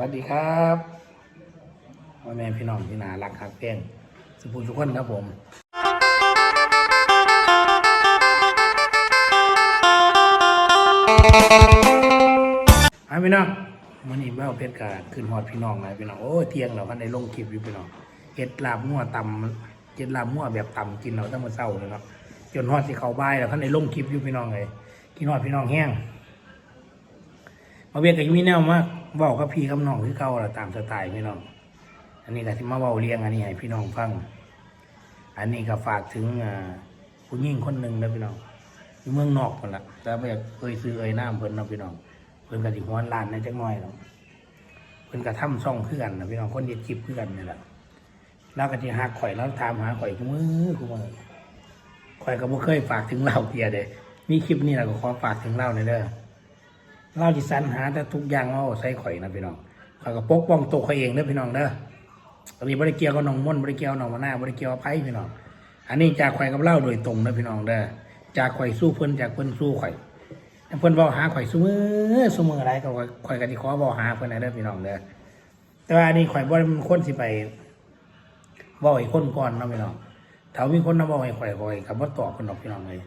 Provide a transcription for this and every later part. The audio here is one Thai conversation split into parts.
วัสดีครับพ่อแม่พี่น้องที่น่ารักครับเป้งสุภูทุกคนครับผมอะพี่น้องมันนี้แม่เพชรกาขึ้นฮอดพี่น้องเลยพี่น้องโอ้ยเที่ยงเราพันได้ลงคลิปอยู่พี่น้องเห็ดลาบมั่วตำเห็ดลาบมั่วแบบตำกินเราตั้งแต่เช้าเลยเนาะจนฮอดที่เขาบ่ายแล้วพันได้ลงคลิปอยู่พี่น้องเลยกินฮอดพี่น้องแห้งมาเวียกับมีแนวมาก เว้ากับพี่กับน้องคือเก่าละตามสไตล์พี่น้อง อันนี้ก็ที่มาเว้าเรียงอันนี้ให้พี่น้องฟัง อันนี้ก็ฝากถึงผู้หญิงคนหนึ่งนะพี่น้องอยู่เมืองนอกคนละแต่ไม่อยากเอ่ยซื้อเอ่ยน้ำเพิ่นนะพี่น้อง เพิ่นก็สิฮ้อนล้านในจักหน่อยเนาะเพิ่นก็ทำช่องคือกันนะพี่น้องคนเฮ็ดคลิปคือกันนี่แหละแล้วก็สิหักข่อยแล้วถามหาข่อยทุกมือทุกมือข่อยก็บ่เคยฝากถึงเราเพียเด้มีคลิปนี้แล้วก็ขอฝากถึงเราหน่อยเด้อ เราดิสันหาแต่ทุกอย่างเอาใส่ข่อยนะพี่น้องข่อยก็ปกป้องตัวข่อยเองเด้อพี่น้องเด้ออันนี้บริเกียวกับน้องม่อนบริเกียวน้องมาหน้าบริเกียวไพ่พี่น้อง อันนี้จากข่อยกับเล่าโดยตรงเด้อพี่น้องเด้อ จากข่อยสู้เพิ่นจากเพิ่นสู้ข่อยเพิ่นเว้าหาข่อยสู้มือสู้มืออะไรก็ข่อยข่อยก็สิขอเว้าหาเพิ่นให้เด้อพี่น้องเด้อ แต่ว่าอันนี้ข่อยบ่ได้เป็นคนสิไปเว้าให้คนก่อนนะพี่น้องถ้ามีคนมาเว้าให้ข่อยข่อยก็บ่ตอบเพิ่นดอกพี่น้องเลย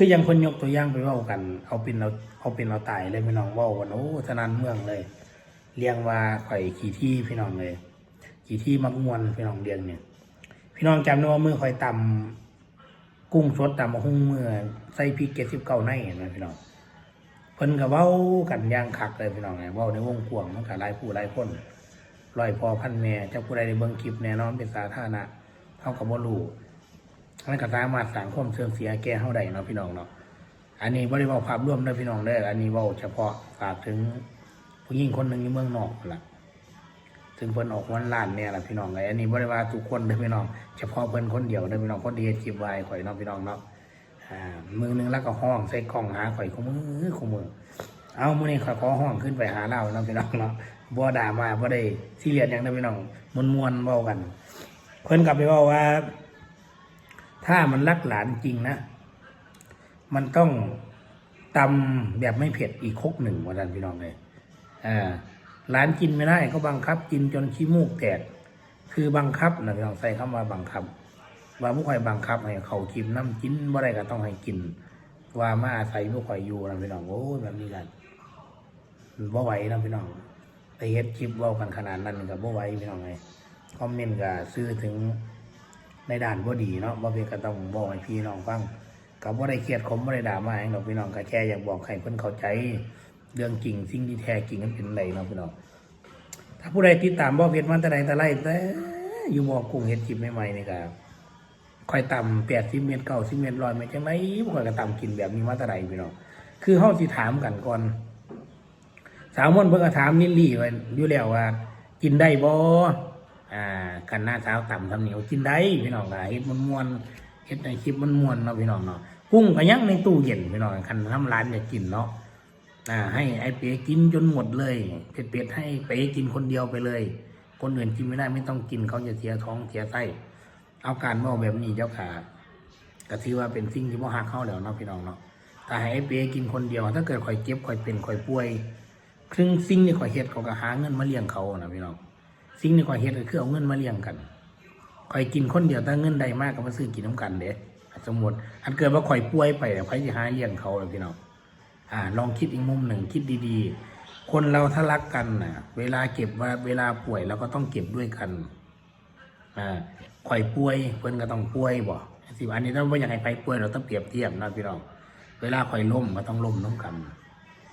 คือยังคนยกตัวอย่างไปว้ากัน เอาเป็นเราเอาเป็นเราตายเลยพี่น้องว้ากันโอ้สนานเมืองเลย เรียงว่าข่อยขี่ที่พี่น้องเลย ขี่ที่มักมวนพี่น้องเรียงเนี่ย พี่น้องจำได้ว่ามือข่อยตำกุ้งสดตำมะฮุ่งเมื่อใส่พริกเกสิบเก้าในเห็นไหมพี่น้องเพิ่นก็เว้ากันย่างคักเลยพี่น้องไงเว้าในวงกวงมันก็หลายผู้หลายคนลอยพอพันแม่เจ้าผู้ใดได้เบิ่งคลิปแน่นอนเป็นสาธารณะเท่ากับบ่รู้ มันก็สามารถสร้างความเสื่อมเสียแก่เฮาได้เนาะพี่น้องเนาะอันนี้บริบารภาพร่วมเด้พี่น้องเด้อันนี้ว้าเฉพาะฝากถึงผู้หญิงคนหนึ่งในเมืองนอกนั่นล่ะถึงเพิ่นออกวันล้านเนี่ยล่ะพี่น้องไออันนี้บริวารทุกคนเด้พี่น้อง เฉพาะเพิ่นคนเดียวเด้พี่น้องคนเฮ็ดคลิปไว้ข่อยเนาะพี่น้องเนาะอ่ามือหนึงแล้วก็ห้องใส่กล่องหาข่อยคู่มือคู่มือ เอามือนี้ข่อยขอห้องขึ้นไปหาเราเนาะพี่น้องเนาะบ่ด่ามาบ่ได้ซีเรียสหยังเด้พี่น้องมวนๆเว้ากัน เพิ่นกลับไปเว้าว่า ถ้ามันรักหลานจริงนะ มันต้องตำแบบไม่เผ็ดอีกครกหนึ่งวันนั้นพี่น้องเลยอ่าหลานกินไม่ได้ก็บังคับ กินจนขี้มูกแตก คือบังคับนะพี่น้องใส่คำว่าบังคับ ว่าผู้ข่อยบังคับให้เขากินน้ำกินบ่ได้ก็ต้องให้กิน ว่ามาอาศัยผู้ข่อยอยู่นะพี่น้องโอ้แบบนี้กันบ่ไหวนะพี่น้องไปเฮ็ดคลิปเว้ากันขนาดนั้นก็บ่ไหวพี่น้องเลยคอมเมนต์ก็ซื้อถึง ในด้านบ่ดีเนาะบ่เป็นก็ต้องบอกให้พี่น้องฟังก็บ่ได้เครียดขมบ่ได้ด่ามาหยังดอกพี่น้องก็แค่อยากบอกให้เพิ่นเข้าใจ เรื่องจริงสิ่งที่แท้จริงมันเป็นไดเนาะพี่น้องถ้าผู้ใดติดตามบ่เพชรมันแต่ใดแต่ไรแต่อยู่บ่กุ้งเฮ็ดคลิปใหม่ๆนี่ก็ค่อยต่ำ80เมตร90เมตร100เมตรจังไดบ่ค่อยก็ต่ำกินแบบนี้มาแต่ใดพี่น้องคือเฮาสิถามกันก่อนสาวมนเพิ่นก็ถามนิลลี่ไว้อยู่แล้วว่า กินได้บ่ อ่ากันหน้าเท้าต่ำทำเหนียวกินได้พี่น้องก็เฮ็ดมันมวนเฮ็ดในคลิปมันมวนเนาะพี่น้องเนาะกุ้งก็ยังในตู้เย็นพี่น้องคันทำร้านอยากกินเนาะอ่าให้ไอ้เป๋กินจนหมดเลยเผ็ดเป็ดให้เป๋กินคนเดียวไปเลย คนอื่นกินไม่ได้ไม่ต้องกินเขาจะเสียท้องเสียไส้เอาการเมาแบบนี้เจ้าขาก็ถือว่าเป็นสิ่งที่บ่ฮักเข้าแล้วเนาะพี่น้องเนาะถ้าให้ไอเป๋กินคนเดียว ถ้าเกิดข่อยเจ็บข่อยเป็นข่อยป่วยครึ่งสิ่งที่ข่อยเฮ็ดเขาก็หาเงินมาเลี้ยงเขานะพี่น้อง สิ่งที่ข่อยเฮ็ดก็คือเอาเงินมาเลี้ยงกันข่อยกินคนเดียวแต่เงินใดมากก็มาซื้อกินน้ำกันเด้สมมติอันเกิดว่าข่อยป่วยไปแล้วใครจะหาเลี้ยงเขาเลยพี่น้องอ่า ลองคิดอีกมุมหนึ่งคิดดีๆ คนเราถ้ารักกันน่ะเวลาเก็บว่าเวลาป่วยเราก็ต้องเก็บด้วยกันอ่าข่อยป่วยเพิ่นก็ต้องป่วยบ่สิอันนี้ถ้าว่าอยากให้ใครป่วยเราต้องเปรียบเทียบนะพี่น้องเวลาข่อยล้มก็ต้องล้มน้ำกัน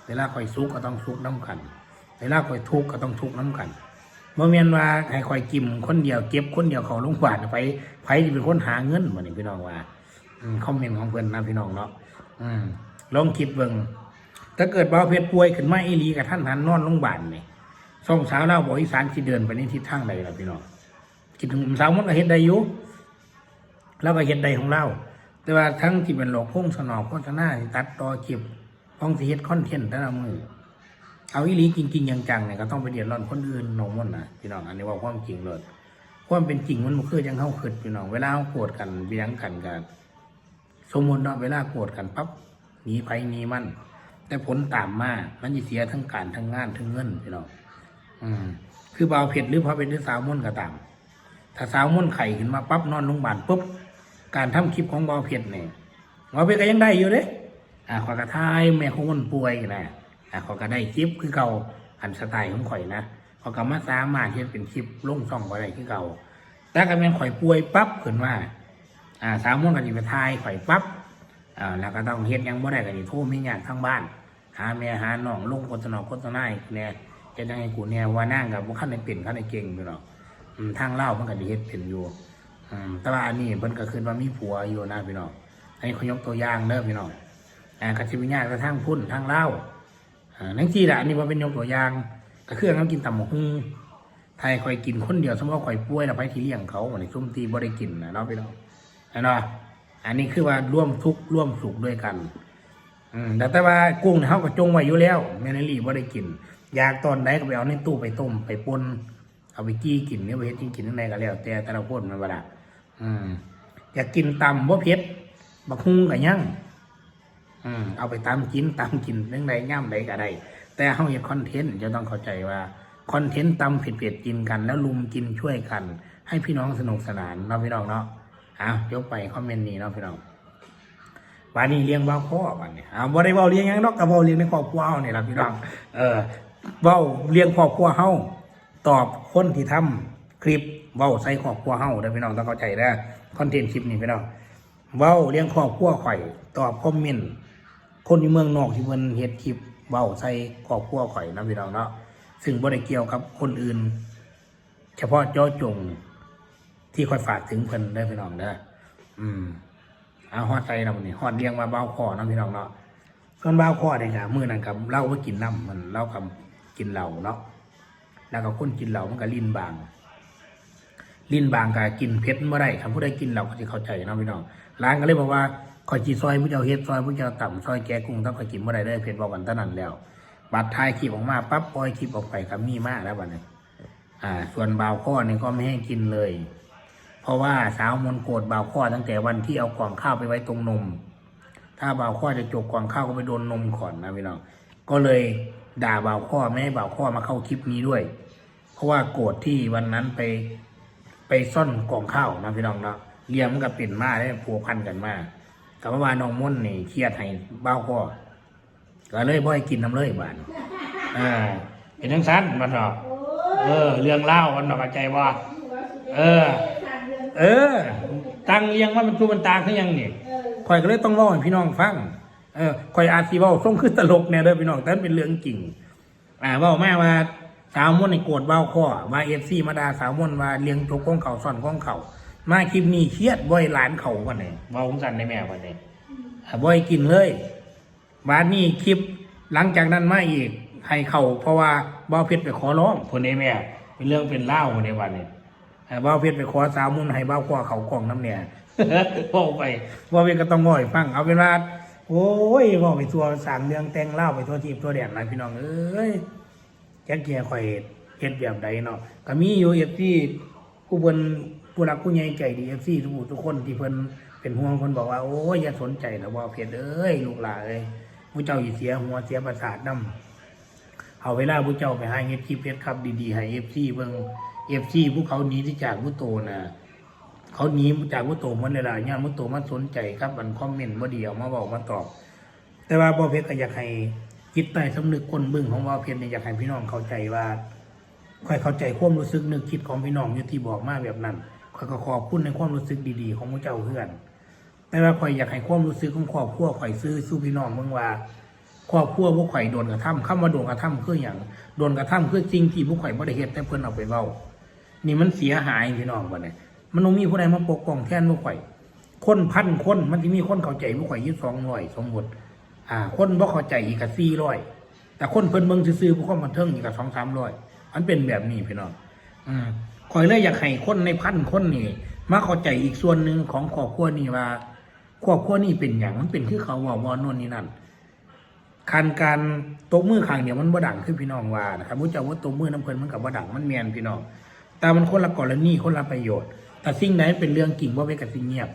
เวลาข่อยสุขก็ต้องสุขน้ำกัน เวลาข่อยทุกข์ก็ต้องทุกข์น้ำกัน บ่แม่นว่าให้คอยกิมคนเดียวเก็บคนเดียวเขาลงบาทไปไผที่เป็นคนหาเงินเหมือนพี่น้องว่าอืมคอมเมนต์ของเพิ่นนะพี่น้องเนาะอืมลองคิดเบิ่งถ้าเกิดบ่าวเพชรป่วยขึ้นมาอีหลีกับท่านหันนอนโรงพยาบาลนี่ส่องสาวเล่าบอกอีสานที่เดินไปในทิศทางใดล่ะพี่น้องคิดถึงสาวมันก็เฮ็ดได้อยู่แล้วก็เฮ็ดได้ของเราแต่ว่าทั้งที่เป็นโลกพงสนองโฆษณาตัดต่อคลิปต้องสิเฮ็ดคอนเทนต์แต่ละมือ เอาอีหลีจริงๆจังๆเนี่ยก็ต้องไปเดือดร้อนคนอื่นหนองมันนะพี่น้องอันนี้ว่าความจริงเลยความเป็นจริงมันบ่คือจังเข้าขึ้นพี่น้องเวลาขาโกรธกันเบี้ยงกันกันสมมติเนาะเวลาโกรธกันปั๊บหนีไปหนีมัน แต่ผลตามมามันจะเสียทั้งการทั้งงานทั้งเงินพี่น้องอืมคือเบาเผ็ดหรือพอเป็นหรือสาวม่นก็ตาม ถ้าสาวม่นไข่ขึ้นมาปั๊บนอนโรงพยาบาลปุ๊บการทำคลิปของเบาเผ็ดเนี่ยเบาเผ็ดก็ยังได้อยู่เด้อ่าขอยกระทายแม่ของคนป่วยนะ อ่าขอยก็ได้คลิปคือเก่าอันสไตล์ของข่อยนะเขอยก็มาสามารถที่จะเป็นคลิปลงช่องก็ได้คือเก่าแต่ก็แม่นข่อยป่วยปั๊บขึ้นมาอ่าสามโมงก็สิไปทายข่อยปั๊บอ่าแล้วก็ต้องเฮ็ดยังบ่ได้ก็สิโทรมีญาติทางบ้าน หาแม่หาน้องลงโฆษณาโฆษณาให้กูแน่จะได้ให้กูแน่ว่านั่งกับบ่คันได้เป็นคันได้เก่งอยู่หรอกทางเล่ามันก็ได้เฮ็ดเป็นอยู่อืมแต่ว่าอันนี้เพิ่นก็คือว่ามีผัวอยู่นะพี่น้องอันนี้ขายกตัวอย่างเด้อพี่น้องอ่าก็สิวิญญาณกระทั่งพุ่นทางเล่า นั่นที่ละอันนี้ว่าเป็นยกตัวอย่างก็คือเขากินตำหมกไทยคอยกินคนเดียวสมมติว่าคอยป่วยแล้วไปที่เลี้ยงเขาวันนี้ซุ่มตีบ่ได้กินนะเนาะพี่น้องเนาะอันนี้คือว่าร่วมทุกข์ร่วมสุขด้วยกันอืมแต่แต่ว่ากุ้งเนี่ยเขาก็จงไว้อยู่แล้วแม่นลี่บ่ได้กิน อยากตอนไหนก็ไปเอาในตู้ไปต้มไปปนเอาไปกี้กินเนี่ยไปเฮ็ดกินกินนั่นใดก็แล้ว แต่แต่ละคนมันบ่ได้อืมอยากกินตำบ่เผ็ดบักฮุ่งก็ยัง เอาไปตามกินตามกินเรื่องใดย่ำใดก็ได้ แต่เขาเห็นคอนเทนต์จะต้องเข้าใจว่าคอนเทนต์ตำเผ็ดๆกินกัน แล้วลุมกินช่วยกัน ให้พี่น้องสนุกสนานเนาะพี่น้องเนาะอ้าวยกไปคอมเมนต์นี้เนาะพี่น้องวันนี้เลี้ยงเบ้าพ่อวันนี้อ้าวบ่ได้ว้าเลี้ยงยังดอกกับว้าเลี้ยงในครอบครัวเนี่ล่ะพี่น้อง เออว้าเลี้ยงครอบครัวเฮาตอบคนที่ทำคลิปว้าใส่ครอบครัวเฮาเด้อพี่น้องต้องเข้าใจนะคอนเทนต์คลิปนี้พี่น้องว้าเลี้ยงครอบครัวข่อยตอบคอมเมนต์ คนที่เมืองนอกที่เพิ่นเฮ็ดคลิปเว้าใส่ครอบครัวข่อยนะพี่น้องเนาะซึ่งบ่ได้เกี่ยวกับคนอื่น เฉพาะเจาจงที่ค่อยฝากถึงเพิ่นได้พี่น้องเด้ออืมเอาฮอดใส่นำนี่ฮอดเลี้ยงมาเบ้าคอนะพี่น้องเนาะส่วนเบ้าคอนี่ก็มื้อนั้นกับเล้าบ่กินน้ำมันเล้ากับกินเหล้าเนาะแล้วก็คนกินเหล้ามันก็ลิ้นบางลิ้นบางก็กินเผ็ดบ่ได้คันผู้ใดกินเหล้าก็สิเข้าใจนาะพี่น้องร้านก็เลยบอกว่า ขอยจีซอยผู้เจ้าเฮ็ดซอยผู้เจ้าต่ำซอยแกะกุ้งต้องขอยกินบ่ได้เด้เผ็ดบอกกันเท่านั้นแล้ว บัดท้ายคลิปออกมาปั๊บปล่อยคลิปออกไปก็มีมากแล้วบัดนี้อ่า ส่วนบ่าวข้อนี่ก็ไม่ให้กินเลย เพราะว่าสาวมนโกรธบ่าวข้อตั้งแต่วันที่เอากล่องข้าวไปไว้ตรงนม ถ้าบ่าวข้อจะจกกล่องข้าวก็ไปโดนนมก่อนนะพี่น้องก็เลยด่าบ่าวข้อไม่ให้บ่าวข้อมาเข้าคลิปนี้ด้วย เพราะว่าโกรธที่วันนั้นไป ไปซ่อนกล่องข้าวนะพี่น้องเนาะเลี้ยงมันก็เป็นมาได้พัวพันกันมา กับว่าน้องม่นนี่เครียดให้บ่าวข้อก็เลยบ่ให้กินน้ำเลยบานอ่าเป็นทั้งสั้นมันหรอกเออ เรื่องเล่ามันหรอกเข้าใจว่าเออ เออ ตังเลี้ยงว่ามันตัวมันตาคือหยังนี่ข่อยก็เลยต้องเล่าให้พี่น้องฟังเออข่อยอาจสิเว้าส่งคือตลกแน่เด้อพี่น้องแต่มันเป็นเรื่องจริง อ่าเว้าแม่ว่าสาวม่วนในโกรธเบ้าข้อว่าเอฟซีมาดาสาวม่วนว่าเลี้ยงจกของเขาซ่อนของเขา มาคลิปนี้เครียดบ่อยหลานเขาวันนี้ว้าของกันในแม่วันนี้บ่อยกินเลยวันนี้คลิปหลังจากนั้นมาอีกให้เขาเพราะว่าบ่าวเพชรไปขอร้องคนในแม่เป็นเรื่องเป็นเล่าในวันนี้บ้าวเพชรไปขอสาวมุนให้บ้าวขวาเขากล่องน้ำเนี่ยบอกไปบ้าวเพชรก็ต้องง่อยฟังเอาเป็นว่าโอ้ยบอกไปทัวสามเรื่องแต่งเล่าไปทัวทีบทัวแดนอะไรพี่น้องเอ้ยแจ็คเกียร์ข่อยเฮ็ดแบบใดเนาะก็มีอยู่เอฟซีผู้เพิ่น ผู้รักผู้ใหญ่ใจดีเอฟซีทุกผู้ทุกคนที่เพิ่นเป็นห่วงคนบอกว่าโอ้ยอย่าสนใจนะบ้าเพชรเอ้ยลูกหลานเอ้ยผู้เจ้าอย่เสียหัวเสียประสาทนำเอาเวลาผู้เจ้าไปใหาเฮ็ดคลิปเฮ็ดครับดีๆให้เอฟซีเบิ่งเอฟซีผู้เขาหนีที่จากผู้โตนะเขาหนีจากผู้โตมันเลยล่ะย่านผู้โตมันสนใจครับมันคอมเมนต์บ่ดีเอามาบอกมาตอบ แต่ว่าบ่เพชรก็อยากให้จิตใต้สำนึกคนบิ่งของบ่เพชรเนี่ยอยากให้พี่น้องเข้าใจว่าค่อยเข้าใจความรู้สึกนึกคิดของพี่น้องอยู่ที่บอกมาแบบนั้น ค่อยก็ขอบคุณในความรู้สึกดีๆ ของผู้เจ้าเพื่อน แต่ว่าข่อยอยากให้ความรู้สึกของครอบครัวข่อยซื้อสู้พี่น้องเบิ่งว่าครอบครัวพวกข่อยโดนกระทำคำว่าโดนกระทำคืออย่างโดนกระทำคือจริงที่พวกข่อยบ่ได้เฮ็ดแต่เพิ่อนเอาไปเว้า นี่มันเสียหายพี่น้องบ่เนี่ยมันต้องมีผู้ใดมาปกป้องแทนพวกข่อย คนพันคนมันสิมีคนเข้าใจพวกข่อยอยู่200สมมุติอ่า คนบ่เข้าใจอีกก็400แต่คนเพิ่นเบิ่งซื่อๆพวกความบันเทิงอีกก็2-300มันเป็นแบบนี้พี่น้อง อืม ข่อยเลยอยากให้คนในพันคนนี่มาเข้าใจอีกส่วนหนึ่งของครอบครัวนี่ว่าครอบครัวนี่เป็นหยังมันเป็นคือเขาเว่าว่านนนี่นั่นคันการตบมือข้างเดียวมันบ่ดังคือพี่น้องว่านะครับผู้เจ้าว่าตบมือน้ำเพลินมันกับบ่ดังมันแมนพี่น้อง แต่มันคนละกรณีคนละประโยชน์ แต่สิ่งไหนเป็นเรื่องจริงว่าเป็นกับสิ่งเงียบ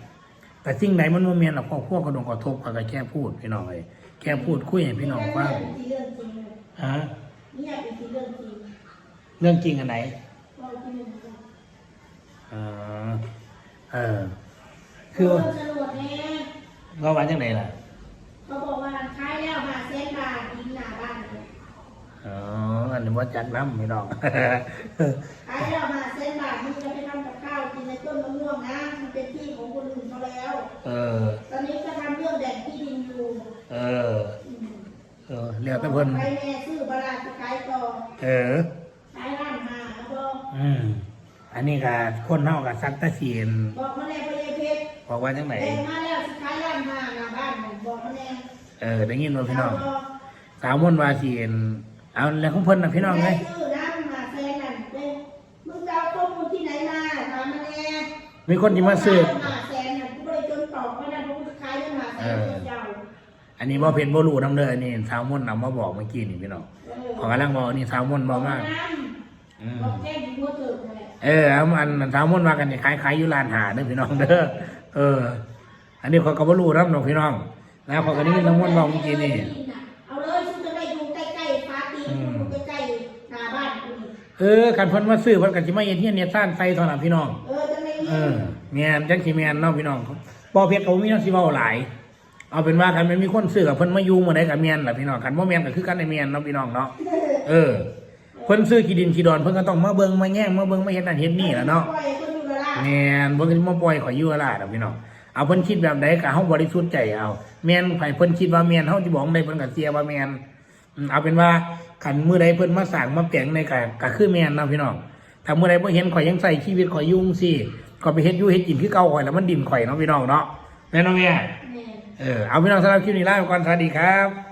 แต่สิ่งไหนมันโมเมนต์เราพวกพวกกระดงกระทบเขาก็แค่พูดพี่น้องเลยแค่พูดคุยให้พี่น้องฟังฮะนี่อยากเป็นเรื่องจริงเรื่องจริงอันไหน เรากินหนึ่งคนเออเออ คือเพิ่มจรวดแน่ว่าวันจังไหนล่ะเขาบอกว่าขายแล้วหาแสนบาทยิงหน้าบ้านเลยอ๋ออันนี้ว่าจัดน้ำไม่ดอก ขายแล้วหาแสนบาทมึงจะไปทำกับข้าวกินในต้นมะม่วงนะมันเป็นที่ของคนอื่นเขาแล้ว เออ ตอนนี้ก็ทำเรื่องแบ่งที่ดินอยู่เออ อืมเออเรียกตะเพิ่นใครแม่ซื้อบาราสขายต่อเออ ขายร้านหาแล้วก็ อืมอันนี้ก็คนเฮากับซักตะเสียนบอกมาแน่พ่อใหญ่เพชรบอกว่าจังไหนแบ่งมาแล้วสิขายร้านหาหน้าบ้านผมบอกมาแน่เออได้ยินว่าพี่น้องเอาสาวมนต์วาเสียนเอาแล้วของเพิ่นน่ะพี่น้องเลยซื้อนะมึงมาแซงนั่นเด้มึงจะเอาข้อมูลที่ไหนมาถามมาแน่มีคนที่มาซื้อมาแซงน่ะกูเลยจนตอบไม่ได้เพราะกูจะขายได้มาแซงเจ้าอันนี้บ่เพ็นบ่รู้นำเด้ออันนี้สาวมนต์นำมาบอกเมื่อกี้นี่พี่น้องเออขอกำลังบอกอันนี้สาวมนต์บอกมากอืม บอกแจ้งดีกว่าเถิดนั่นแหละเออเอาอันสาวมนต์ว่ากันนี่ขายขายอยู่ร้านหาเด้อพี่น้องเด้อเออ อันนี้เขาก็บ่รู้นำดอกพี่น้องแล้วเขาก็ได้ยินน้ำมนต์บอกเมื่อกี้นี่เอาเลยซึ่งจะได้อยู่ใกล้ๆฟ้าตีนอยู่ใกล้ๆหน้าบ้านกูนี่เออคันเพิ่นมาซื้อเพิ่นก็สิมาเฮ็ดเฮียนเฮ็ดซ่านใส่เท่านั้นพี่น้องเออจะไม่มีเออแม่นจังสิแม่นเนาะพี่น้องบ่เพชรเขามีเนาะสิเว้าหลายเอาเป็นว่ากันมันมีคนซื้อกับเพิ่นมาอยู่มื้อใดก็แม่นล่ะพี่น้องคันบ่แม่นก็คือกันได้แม่นเนาะพี่น้องเนาะเออเพิ่นซื้อขี้ดินขี้ดอนเพิ่นก็ต้องมาเบิ่งมาแย่งมาเบิ่งมาเฮ็ดนั่นเฮ็ดนี่ล่ะเนาะปล่อยให้คนอยู่ละล่ะแม่นบ่คือมาปล่อยข่อยอยู่ล่ะดอกพี่น้องเอาเพิ่นคิดแบบใดก็เฮาบริสุทธิ์ใจเอาแม่นไผเพิ่นคิดว่าแม่นเฮาสิบอกได้เพิ่นก็เสียว่าแม่นอืมเอาเป็นว่าคันมื้อใดเพิ่นมาสร้างมาแปลงในก็ก็คือแม่นเนาะพี่น้องถ้ามื้อใดบ่เห็นข่อยยังใส่ชีวิตข่อยอยุ่จั่งซี่ก็ไปเฮ็ดอยู่เฮ็ดกินคือเก่าข่อยแล้วมันดินข่อยเนาะพี่น้องเนาะแม่นบ่แม่แม่เออเอาพี่น้องสำหรับคลิปนี้ลาไปก่อนสวัสดีครับ